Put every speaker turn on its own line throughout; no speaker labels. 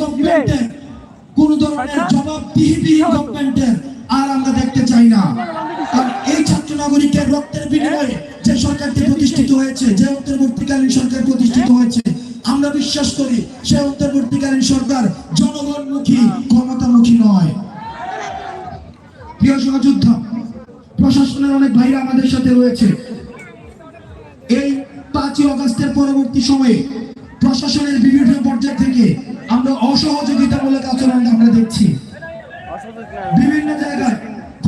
গভর্নমেন্টের কোন ধরনের জবাবদিহিবিহীন গভর্নমেন্টের আর আমরা দেখতে চাই না। কারণ এই ছাত্র নাগরিকের রক্তের বিনিময়ে যে সরকারটি প্রতিষ্ঠিত হয়েছে যে অন্তর্বর্তীকালীন সরকার প্রতিষ্ঠিত হয়েছে আমরা বিশ্বাস করি সে অন্তর্বর্তীকালীন সরকার জনগণমুখী ক্ষমতামুখী নয়। প্রিয় সহযোদ্ধা প্রশাসনের অনেক ভাইরা আমাদের সাথে রয়েছে। এই পাঁচই অগস্টের পরবর্তী সময়ে প্রশাসনের বিভিন্ন পর্যায় থেকে আমরা অসহযোগিতামূলক আচরণ আমরা দেখছি। বিভিন্ন জায়গায়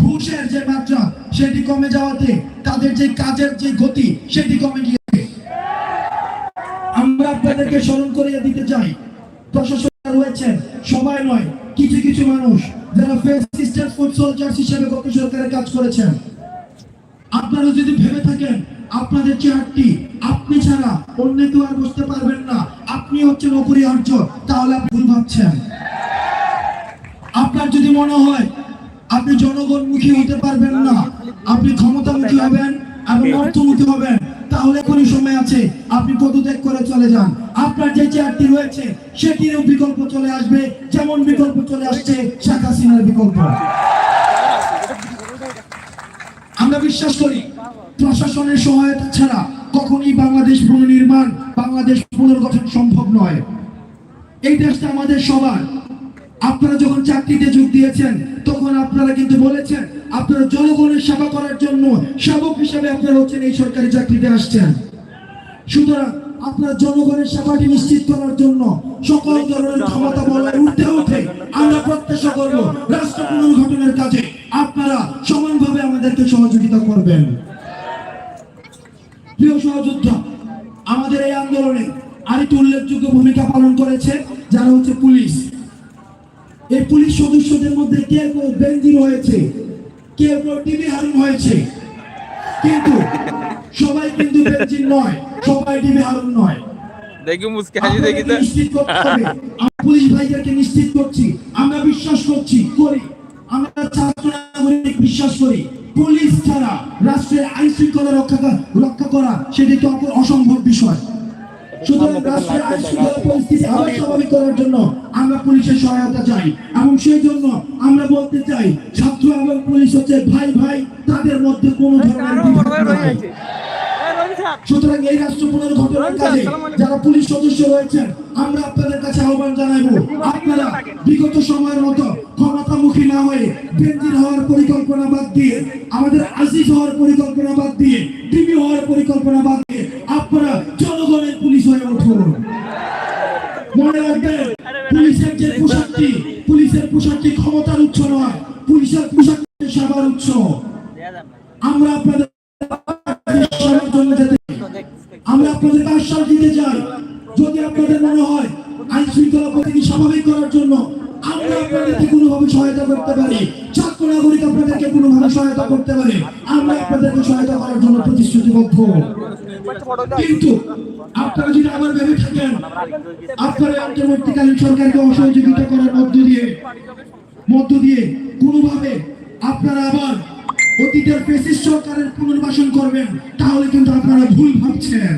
ঘুষের যে মাত্রা, সেটি কমে যাওয়াতে তাদের যে কাজের যে গতি, সেটি কমে গিয়েছে। আমরা আপনাদেরকে স্মরণ করিয়ে দিতে চাই, প্রশাসন রয়েছেন, সবাই নয়, কিছু কিছু মানুষ যারা ফেস ফুড সোলজার্স হিসেবে গত সরকারের কাজ করেছেন। আপনারা যদি ভেবে থাকেন, আপনাদের চেয়ারটি অন্য আর বসতে পারবেন না। আপনি হচ্ছেন অপরিহার্য তাহলে আপনি ভুল ভাবছেন। আপনার যদি মনে হয়, আপনি জনগণমুখী হতে পারবেন না। আপনি ক্ষমতামুখী হবেন এবং অর্থমুখী হবেন। তাহলে কোনো সময় আছে, আপনি পদত্যাগ করে চলে যান। আপনার যে চেয়ারটি রয়েছে, সেটিরও বিকল্প চলে আসবে, যেমন বিকল্প চলে আসছে শেখ হাসিনার বিকল্প। আমরা বিশ্বাস করি, প্রশাসনের সহায়তা ছাড়া কখনই বাংলাদেশ পুনর্নির্মাণ, বাংলাদেশ পুনর্গঠন সম্ভব নয়। এই দেশটা আমাদের সবার। আপনারা যখন চাকরিতে যোগ দিয়েছেন, তখন আপনারা কিন্তু বলেছেন, আপনারা জনগণের সেবা করার জন্য সেবক হিসেবে আপনারা হচ্ছেন এই সরকারি চাকরিতে আসছেন। সুতরাং আপনার জনগণের সেবাটি নিশ্চিত করার জন্য সকল ধরনের ক্ষমতা বলায় উঠতে উঠে আমরা প্রত্যাশা করব, রাষ্ট্র পুনর্গঠনের কাজে আপনারা সমানভাবে আমাদেরকে সহযোগিতা করবেন। প্রিয় সহযোদ্ধা আমাদের এই আন্দোলনে আরেকটি উল্লেখযোগ্য ভূমিকা পালন করেছে যারা হচ্ছে পুলিশ। এই পুলিশ সদস্যদের মধ্যে কেউ কেউ বেঞ্জির হয়েছে কেউ কেউ টিভি হারুন হয়েছে। কিন্তু সবাই কিন্তু বেঞ্জির নয় সবাই টিভি হারুন নয়।
দেখি মুসকে হাসি দেখি তো।
পুলিশ ভাইদেরকে নিশ্চিত করছি আমরা বিশ্বাস করছি করি। পুলিশ ছাড়া রাষ্ট্রের আইন শৃঙ্খলা রক্ষা রক্ষা করা সেটি তো অসম্ভব বিষয়। সুতরাং রাষ্ট্রের আইন শৃঙ্খলা পরিস্থিতি আবার স্বাভাবিক করার জন্য আমরা পুলিশের সহায়তা চাই। এবং সেই জন্য আমরা বলতে চাই ছাত্র এবং পুলিশ হচ্ছে ভাই ভাই তাদের মধ্যে কোনো ধরনের সুতরাং এই রাষ্ট্র পুনর্গঠনের কাজে যারা পুলিশ সদস্য রয়েছেন আমরা আপনাদের কাছে আহ্বান জানাব আপনারা বিগত সময়ের মতো ক্ষমতামুখী না হয়ে বেঞ্জির হওয়ার পরিকল্পনা বাদ দিয়ে, আমাদের আজিজ হওয়ার পরিকল্পনা বাদ দিয়ে টিভি হওয়ার পরিকল্পনা বাদ দিয়ে আপনারা জনগণের পুলিশ হয়ে উঠুন মনে রাখবেন, পুলিশের যে পোশাকটি, পুলিশের পোশাকটি ক্ষমতার উৎস নয়, পুলিশের পোশাক সেবার উৎস। আমরা আপনাদের জন্য যেতে আমরা আপনাদের আশ্বাস দিতে চাই, যদি আপনাদের মনে হয় আইন শৃঙ্খলা পরিস্থিতি স্বাভাবিক করার জন্য আমরা আপনাদেরকে কোনোভাবে সহায়তা করতে পারি। ছাত্র নাগরিক আপনাদেরকে কোনোভাবে সহায়তা করতে পারে। আমরা আপনাদেরকে সহায়তা করার জন্য প্রতিশ্রুতিবদ্ধ। কিন্তু আপনারা যদি আবার ভেবে থাকেন, আপনারা অন্তর্বর্তীকালীন সরকারকে অসহযোগিতা করার মধ্য দিয়ে মধ্য দিয়ে কোনোভাবে আপনারা আবার অতীতের ফেসিস সরকারের পুনর্বাসন করবেন, তাহলে কিন্তু আপনারা ভুল ভাবছেন।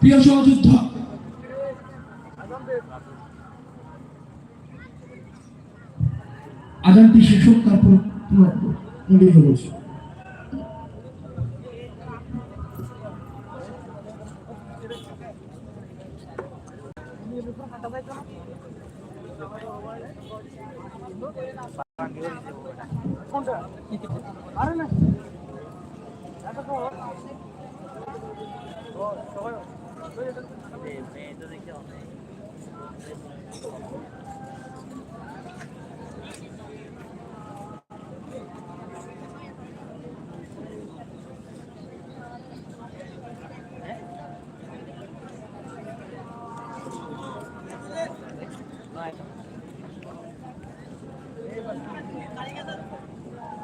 প্রিয় সহযোদ্ধা আজানটি শেষ হোক তারপর পুনরায় বলছি Bye.